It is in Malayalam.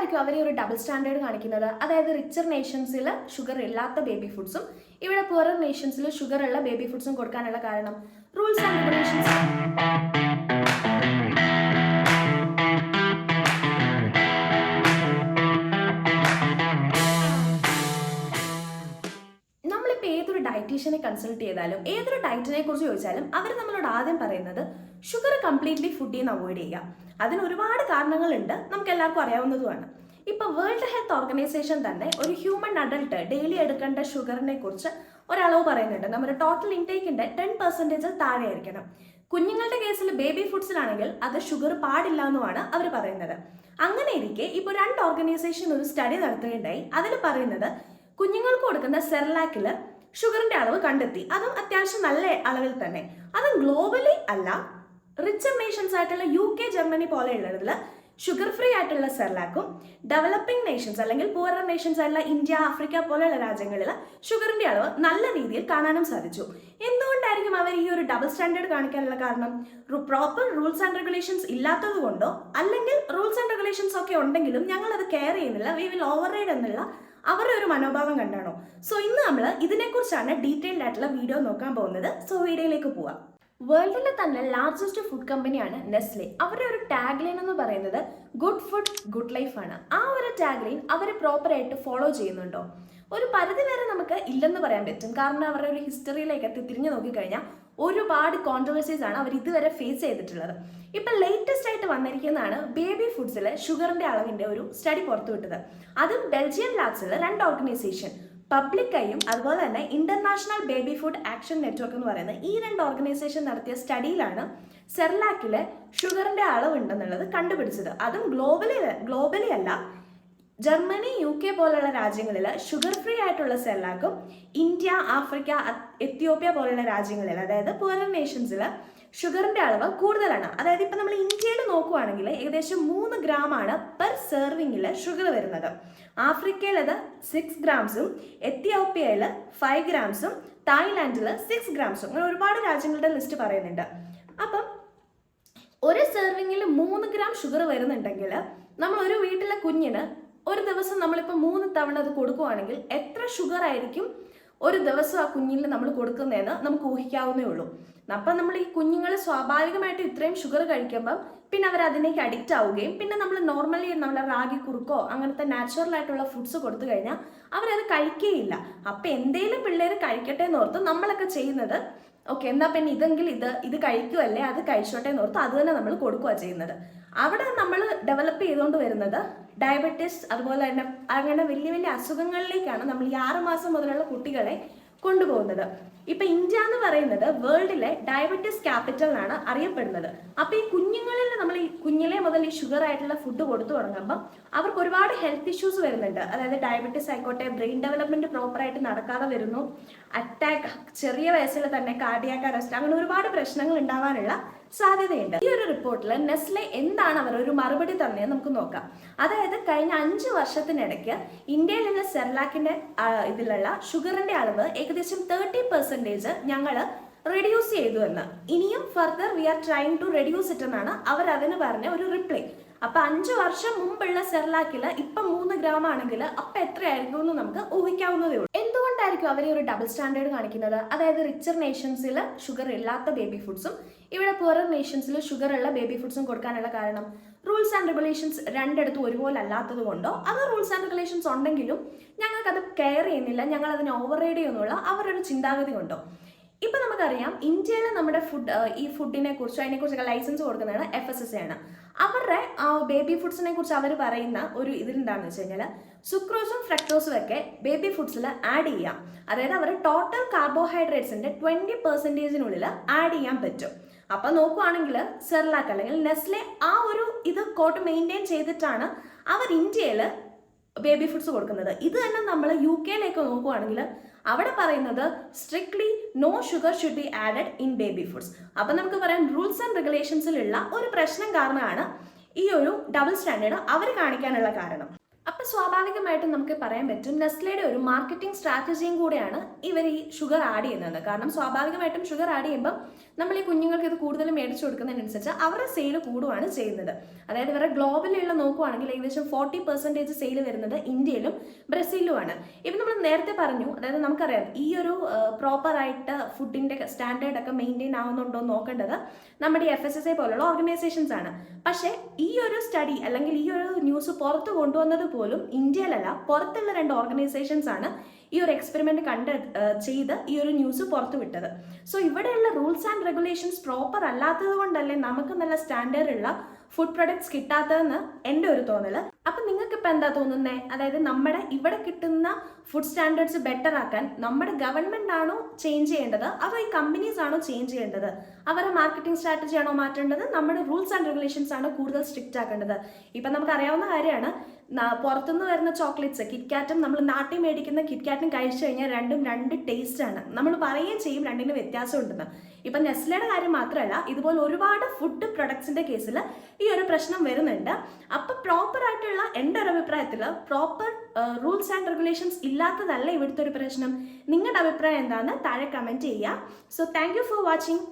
എന്തുകൊണ്ടായിരിക്കും അവർ ഒരു ഡബിൾ സ്റ്റാൻഡേർഡ് കാണിക്കുന്നത്. അതായത് റിച്ചർ നേഷൻസിൽ ഷുഗർ ഇല്ലാത്ത ബേബി ഫുഡ്സും ഇവിടെ പുറം നേഷൻസിൽ ഷുഗർ ഉള്ള ബേബി ഫുഡ്സും കൊടുക്കാനുള്ള കാരണം. റൂൾസ് ആൻഡ് റെഗുലേഷൻസ് കൺസൾട്ട് ചെയ്താലും ഏതൊരു ഡയറ്റിനെ കുറിച്ച് ചോദിച്ചാലും അവർ നമ്മളോട് ആദ്യം പറയുന്നത് ഷുഗർ കംപ്ലീറ്റ്ലി ഫുഡിൽ നിന്ന് അവോയ്ഡ് ചെയ്യുക. അതിന് ഒരുപാട് കാരണങ്ങളുണ്ട്. നമുക്ക് എല്ലാവർക്കും അറിയാവുന്നതുമാണ്. ഇപ്പൊ വേൾഡ് ഹെൽത്ത് ഓർഗനൈസേഷൻ തന്നെ ഒരു ഹ്യൂമൻ അഡൾട്ട് ഡെയിലി എടുക്കേണ്ട ഷുഗറിനെ കുറിച്ച് ഒരളവ് പറയുന്നുണ്ട്. നമ്മുടെ ടോട്ടൽ ഇൻടേക്കിന്റെ ടെൻ പെർസെന്റേജ് താഴെ ആയിരിക്കണം കുഞ്ഞുങ്ങളുടെ കേസിൽ ബേബി ഫുഡ്സിലാണെങ്കിൽ അത് ഷുഗർ പാടില്ല എന്നുമാണ് അവർ പറയുന്നത്. അങ്ങനെ ഇരിക്കെ ഇപ്പോൾ രണ്ട് ഓർഗനൈസേഷൻ ഒരു സ്റ്റഡി നടത്തുകയുണ്ടായി. അതിൽ പറയുന്നത് കുഞ്ഞുങ്ങൾക്ക് കൊടുക്കുന്ന സെർലാക്കിൽ ഷുഗറിന്റെ അളവ് കണ്ടെത്തി. അതും അത്യാവശ്യം നല്ല അളവിൽ തന്നെ. അതും ഗ്ലോബലി അല്ല റിച്ചർ നേഷൻസ് ആയിട്ടുള്ള യു കെ ജർമ്മനി പോലെയുള്ളതിൽ ഷുഗർ ഫ്രീ ആയിട്ടുള്ള സെർലാക്കും ഡെവലപ്പിംഗ് നേഷൻസ് അല്ലെങ്കിൽ പൂവറർ നേഷൻസ് ആയിട്ടുള്ള ഇന്ത്യ ആഫ്രിക്ക പോലെയുള്ള രാജ്യങ്ങളിൽ ഷുഗറിന്റെ അളവ് നല്ല രീതിയിൽ കാണാനും സാധിച്ചു. എന്തുകൊണ്ടായിരിക്കും അവർ ഈ ഒരു ഡബിൾ സ്റ്റാൻഡേർഡ് കാണിക്കാനുള്ള കാരണം? പ്രോപ്പർ റൂൾസ് ആൻഡ് റെഗുലേഷൻസ് ഇല്ലാത്തത് കൊണ്ടോ? അല്ലെങ്കിൽ റൂൾസ് ആൻഡ് റെഗുലേഷൻസ് ഒക്കെ ഉണ്ടെങ്കിലും ഞങ്ങൾ അത് കെയർ ചെയ്യുന്നില്ല. വി വിൽ ഓവർ റൈഡ് എന്നുള്ള അവരുടെ ഒരു മനോഭാവം കണ്ടാണോ? സോ ഇന്ന് നമ്മൾ ഇതിനെക്കുറിച്ചാണ് ഡീറ്റെയിൽഡ് ആയിട്ടുള്ള വീഡിയോ നോക്കാൻ പോകുന്നത്. സോ വീഡിയോയിലേക്ക് പോവാം. വേൾഡിലെ തന്നെ ലാർജസ്റ്റ് ഫുഡ് കമ്പനിയാണ് നെസ്ലെ അവരുടെ ഒരു ടാഗ് ലൈൻ എന്ന് പറയുന്നത് ഗുഡ് ഫുഡ് ഗുഡ് ലൈഫ് ആണ്. ആ ഒരു ടാഗ് ലൈൻ അവർ പ്രോപ്പറായിട്ട് ഫോളോ ചെയ്യുന്നുണ്ടോ? ഒരു പരിധി വരെ നമുക്ക് ഇല്ലെന്ന് പറയാൻ പറ്റും. കാരണം അവരുടെ ഒരു ഹിസ്റ്ററിയിലേക്ക് എത്തി തിരിഞ്ഞു നോക്കിക്കഴിഞ്ഞാൽ ഒരുപാട് കോൺട്രവേഴ്സീസ് ആണ് അവർ ഇതുവരെ ഫേസ് ചെയ്തിട്ടുള്ളത്. ഇപ്പം ലേറ്റസ്റ്റ് ആയിട്ട് വന്നിരിക്കുന്നതാണ് ബേബി ഫുഡ്സിൽ ഷുഗറിന്റെ അളവിന്റെ ഒരു സ്റ്റഡി പുറത്തുവിട്ടത് അതും ബെൽജിയം ലാബ്സിൽ രണ്ട് ഓർഗനൈസേഷൻ പബ്ലിക്കായും അതുപോലെ തന്നെ international baby food action network എന്ന് പറയുന്ന ഈ രണ്ട് ഓർഗനൈസേഷൻ നടത്തിയ സ്റ്റഡിയിലാണ് സെർലാക്കിലെ ഷുഗറിന്റെ അളവുണ്ടെന്നുള്ളത് കണ്ടുപിടിച്ചത്. അതും ഗ്ലോബലി ഗ്ലോബലി അല്ല ജർമ്മനി യു കെ പോലുള്ള രാജ്യങ്ങളിൽ ഷുഗർ ഫ്രീ ആയിട്ടുള്ള സെല്ലാക്കും ഇന്ത്യ ആഫ്രിക്ക എത്യോപ്യ പോലുള്ള രാജ്യങ്ങളിൽ അതായത് പുവർ നേഷൻസിൽ ഷുഗറിന്റെ അളവ് കൂടുതലാണ്. അതായത് ഇപ്പം നമ്മൾ ഇന്ത്യയിൽ നോക്കുവാണെങ്കിൽ ഏകദേശം മൂന്ന് ഗ്രാം ആണ് പെർ സെർവിങ്ങിൽ ഷുഗർ വരുന്നത്. ആഫ്രിക്കയിൽ അത് സിക്സ് ഗ്രാംസും എത്യോപ്യയിൽ ഫൈവ് ഗ്രാംസും തായ്ലാൻഡിൽ സിക്സ് ഗ്രാംസും അങ്ങനെ ഒരുപാട് രാജ്യങ്ങളുടെ ലിസ്റ്റ് പറയുന്നുണ്ട്. അപ്പം ഒരു സെർവിങ്ങിൽ മൂന്ന് ഗ്രാം ഷുഗർ വരുന്നുണ്ടെങ്കിൽ നമ്മൾ ഒരു വീട്ടിലെ കുഞ്ഞിന് ഒരു ദിവസം നമ്മളിപ്പോൾ മൂന്ന് തവണ അത് കൊടുക്കുവാണെങ്കിൽ എത്ര ഷുഗർ ആയിരിക്കും ഒരു ദിവസം ആ കുഞ്ഞിന് നമ്മൾ കൊടുക്കുന്നതെന്ന് നമുക്ക് ഊഹിക്കാവുന്നേ ഉള്ളൂ. അപ്പം നമ്മൾ ഈ കുഞ്ഞുങ്ങൾ സ്വാഭാവികമായിട്ട് ഇത്രയും ഷുഗർ കഴിക്കുമ്പം പിന്നെ അവർ അതിനേക്ക് അഡിക്റ്റ് ആവുകയും പിന്നെ നമ്മൾ നോർമലി നമ്മുടെ റാഗി കുറുക്കോ അങ്ങനത്തെ നാച്ചുറൽ ആയിട്ടുള്ള ഫുഡ്സ് കൊടുത്തു കഴിഞ്ഞാൽ അവരത് കഴിക്കുകയില്ല അപ്പം എന്തേലും പിള്ളേർ കഴിക്കട്ടെ എന്ന് ഓർത്ത് നമ്മളൊക്കെ ചെയ്യുന്നത് ഓക്കെ എന്നാ പിന്നെ ഇതെങ്കിൽ ഇത് ഇത് കഴിക്കുമല്ലേ അത് കഴിച്ചോട്ടെ എന്ന് ഓർത്ത് അത് തന്നെ നമ്മൾ കൊടുക്കുക ചെയ്യുന്നത്. അവിടെ നമ്മൾ ഡെവലപ്പ് ചെയ്തുകൊണ്ട് വരുന്നത് ഡയബറ്റീസ് അതുപോലെ തന്നെ അങ്ങനെ വലിയ വലിയ അസുഖങ്ങളിലേക്കാണ് നമ്മൾ ഈ ആറ് മാസം മുതലുള്ള കുട്ടികളെ കൊണ്ടുപോകുന്നത്. ഇപ്പൊ ഇന്ത്യ എന്ന് പറയുന്നത് വേൾഡിലെ ഡയബറ്റിസ് ക്യാപിറ്റൽ എന്നാണ് അറിയപ്പെടുന്നത്. അപ്പൊ ഈ കുഞ്ഞുങ്ങളിൽ നമ്മൾ ഈ കുഞ്ഞിലെ മുതൽ ഈ ഷുഗർ ആയിട്ടുള്ള ഫുഡ് കൊടുത്തു തുടങ്ങുമ്പോൾ അവർക്ക് ഒരുപാട് ഹെൽത്ത് ഇഷ്യൂസ് വരുന്നുണ്ട്. അതായത് ഡയബറ്റീസ് ആയിക്കോട്ടെ ബ്രെയിൻ ഡെവലപ്മെന്റ് പ്രോപ്പർ ആയിട്ട് നടക്കാതെ വരുന്നു. അറ്റാക്ക് ചെറിയ വയസ്സിൽ തന്നെ കാർഡിയാക്ക് അറസ്റ്റ് അങ്ങനെ ഒരുപാട് പ്രശ്നങ്ങൾ ഉണ്ടാവാനുള്ള സാധ്യതയുണ്ട്. ഈ ഒരു റിപ്പോർട്ടിൽ നെസ്ലെ എന്താണ് അവർ ഒരു മറുപടി തന്നെ നമുക്ക് നോക്കാം. അതായത് കഴിഞ്ഞ അഞ്ച് വർഷത്തിനിടയ്ക്ക് ഇന്ത്യയിൽ നിന്ന് സെർലാക്കിന്റെ ഇതിലുള്ള ഷുഗറിന്റെ അളവ് ഏകദേശം തേർട്ടി പെർസെന്റേജ് ഞങ്ങൾ റെഡ്യൂസ് ചെയ്തു എന്ന്. ഇനിയും further we are trying to reduce it എന്നാണ് അവർ അതിന് പറഞ്ഞ ഒരു റിപ്ലൈ അപ്പൊ അഞ്ചു വർഷം മുമ്പുള്ള സെർലാക്കിൽ ഇപ്പൊ മൂന്ന് ഗ്രാം ആണെങ്കിൽ അപ്പൊ എത്രയായിരുന്നു എന്ന് നമുക്ക് ഊഹിക്കാവുന്നതേ ഉള്ളൂ. എന്തുകൊണ്ടായിരിക്കും അവർ ഒരു ഡബിൾ സ്റ്റാൻഡേർഡ് കാണിക്കുന്നത്. അതായത് റിച്ചർ നേഷൻസിൽ ഷുഗർ ഇല്ലാത്ത ബേബി ഫുഡ്സും ഇവിടെ പുറർ നേഷൻസിൽ ഷുഗർ ഉള്ള ബേബി ഫുഡ്സും കൊടുക്കാനുള്ള കാരണം റൂൾസ് ആൻഡ് റെഗുലേഷൻസ് രണ്ടിടത്തും ഒരുപോലെ അല്ലാത്തത് കൊണ്ടോ അത് റൂൾസ് ആൻഡ് റെഗുലേഷൻസ് ഉണ്ടെങ്കിലും ഞങ്ങൾക്കത് കെയർ ചെയ്യുന്നില്ല ഞങ്ങൾ അതിനെ ഓവർ റൈഡ് ചെയ്യുന്നുള്ള അവരൊരു ചിന്താഗതി കൊണ്ടോ. ഇപ്പൊ നമുക്കറിയാം ഇന്ത്യയിലെ നമ്മുടെ ഫുഡ് ഈ ഫുഡിനെ കുറിച്ച് അതിനെ കുറിച്ചൊക്കെ ലൈസൻസ് കൊടുക്കുന്നതാണ് എഫ് എസ് എസ് ആണ്. അവരുടെ ബേബി ഫുഡ്സിനെ കുറിച്ച് അവർ പറയുന്ന ഒരു ഇതിലെന്താണെന്ന് വെച്ച് കഴിഞ്ഞാൽ സുക്രോസും ഫ്രക്ടോസും ഒക്കെ ബേബി ഫുഡ്സിൽ ആഡ് ചെയ്യാം. അതായത് അവർ ടോട്ടൽ കാർബോഹൈഡ്രേറ്റ്സിന്റെ ട്വന്റി പെർസെന്റേജിനുള്ളിൽ ആഡ് ചെയ്യാൻ പറ്റും. അപ്പൊ നോക്കുവാണെങ്കിൽ സെർലാക്ക് അല്ലെങ്കിൽ നെസ്ലെ ആ ഒരു ഇത് കോട്ട് മെയിന്റെയിൻ ചെയ്തിട്ടാണ് അവർ ഇന്ത്യയിൽ ബേബി ഫുഡ്സ് കൊടുക്കുന്നത്. ഇത് തന്നെ നമ്മൾ യു കെയിലേക്ക് നോക്കുകയാണെങ്കിൽ അവിടെ പറയുന്നത് strictly no sugar should be added in baby foods അപ്പം നമുക്ക് പറയാം റൂൾസ് ആൻഡ് റെഗുലേഷൻസിലുള്ള ഒരു പ്രശ്നം കാരണമാണ് ഈ ഒരു ഡബിൾ സ്റ്റാൻഡേർഡ് അവർ കാണിക്കാനുള്ള കാരണം. അപ്പൊ സ്വാഭാവികമായിട്ടും നമുക്ക് പറയാൻ പറ്റും നെസ്ലയുടെ ഒരു മാർക്കറ്റിംഗ് സ്ട്രാറ്റജിയും കൂടെയാണ് ഇവർ ഈ ഷുഗർ ആഡ് ചെയ്യുന്നത്. കാരണം സ്വാഭാവികമായിട്ടും ഷുഗർ ആഡ് ചെയ്യുമ്പോൾ നമ്മൾ ഈ കുഞ്ഞുങ്ങൾക്ക് ഇത് കൂടുതൽ മേടിച്ചു കൊടുക്കുന്നതിനനുസരിച്ച് അവരുടെ സെയിൽ കൂടുവാണ് ചെയ്യുന്നത്. അതായത് ഇവരുടെ ഗ്ലോബലിലുള്ള നോക്കുവാണെങ്കിൽ ഏകദേശം ഫോർട്ടി പെർസെന്റേജ് സെയിൽ വരുന്നത് ഇന്ത്യയിലും ബ്രസീലുമാണ്. ഇപ്പം നമ്മൾ നേരത്തെ പറഞ്ഞു അതായത് നമുക്കറിയാം ഈ ഒരു പ്രോപ്പറായിട്ട് ഫുഡിന്റെ സ്റ്റാൻഡേർഡ് ഒക്കെ മെയിന്റെയിൻ ആവുന്നുണ്ടോ നോക്കേണ്ടത് നമ്മുടെ എഫ് എസ് എസ് ഐ പോലുള്ള ഓർഗനൈസേഷൻസ് ആണ്. പക്ഷേ ഈ ഒരു സ്റ്റഡി അല്ലെങ്കിൽ ഈ ഒരു ന്യൂസ് പുറത്ത് കൊണ്ടുവന്നത് പോലും ഇന്ത്യയിലല്ല പുറത്തുള്ള രണ്ട് ഓർഗനൈസേഷൻസ് ആണ് ഈ ഒരു എക്സ്പെരിമെന്റ് കണ്ട് ചെയ്ത് ഈ ഒരു ന്യൂസ് പുറത്തു വിട്ടത്. സോ ഇവിടെയുള്ള റൂൾസ് ആൻഡ് റെഗുലേഷൻസ് പ്രോപ്പർ അല്ലാത്തത് കൊണ്ടല്ലേ നമുക്ക് നല്ല സ്റ്റാൻഡേർഡ് ഉള്ള ഫുഡ് പ്രൊഡക്ട്സ് കിട്ടാത്തതെന്ന് എന്റെ ഒരു തോന്നൽ അപ്പം നിങ്ങൾക്ക് ഇപ്പം എന്താ തോന്നുന്നത് അതായത് നമ്മുടെ ഇവിടെ കിട്ടുന്ന ഫുഡ് സ്റ്റാൻഡേർഡ്സ് ബെറ്റർ ആക്കാൻ നമ്മുടെ ഗവൺമെന്റ് ആണോ ചേഞ്ച് ചെയ്യേണ്ടത്? അതോ ഈ കമ്പനീസ് ആണോ ചേഞ്ച് ചെയ്യേണ്ടത്? അവരുടെ മാർക്കറ്റിംഗ് സ്ട്രാറ്റജി ആണോ മാറ്റേണ്ടത്? നമ്മുടെ റൂൾസ് ആൻഡ് റെഗുലേഷൻസ് ആണോ കൂടുതൽ സ്ട്രിക്റ്റ് ആക്കേണ്ടത്? ഇപ്പം നമുക്ക് അറിയാവുന്ന കാര്യമാണ് പുറത്തുനിന്ന് വരുന്ന ചോക്ലേറ്റ്സ് കിറ്റ്കാറ്റും നമ്മൾ നാട്ടിൽ മേടിക്കുന്ന കിറ്റ്കാറ്റും കഴിച്ചു കഴിഞ്ഞാൽ രണ്ടും രണ്ട് ടേസ്റ്റ് ആണ്. നമ്മൾ പറയുകയും ചെയ്യും രണ്ടിനും വ്യത്യാസം ഉണ്ടെന്ന് ഇപ്പം നെസ്ലയുടെ കാര്യം മാത്രമല്ല ഇതുപോലെ ഒരുപാട് ഫുഡ് പ്രൊഡക്ട്സിന്റെ കേസിൽ ഈ ഒരു പ്രശ്നം വരുന്നുണ്ട്. അപ്പം പ്രോപ്പർ ആയിട്ടുള്ള എന്റെ ഒരു അഭിപ്രായത്തിൽ പ്രോപ്പർ റൂൾസ് ആൻഡ് റെഗുലേഷൻസ് ഇല്ലാത്തതല്ല ഇവിടുത്തെ ഒരു പ്രശ്നം. നിങ്ങളുടെ അഭിപ്രായം എന്താണെന്ന് താഴെ കമന്റ് ചെയ്യുക. So thank for watching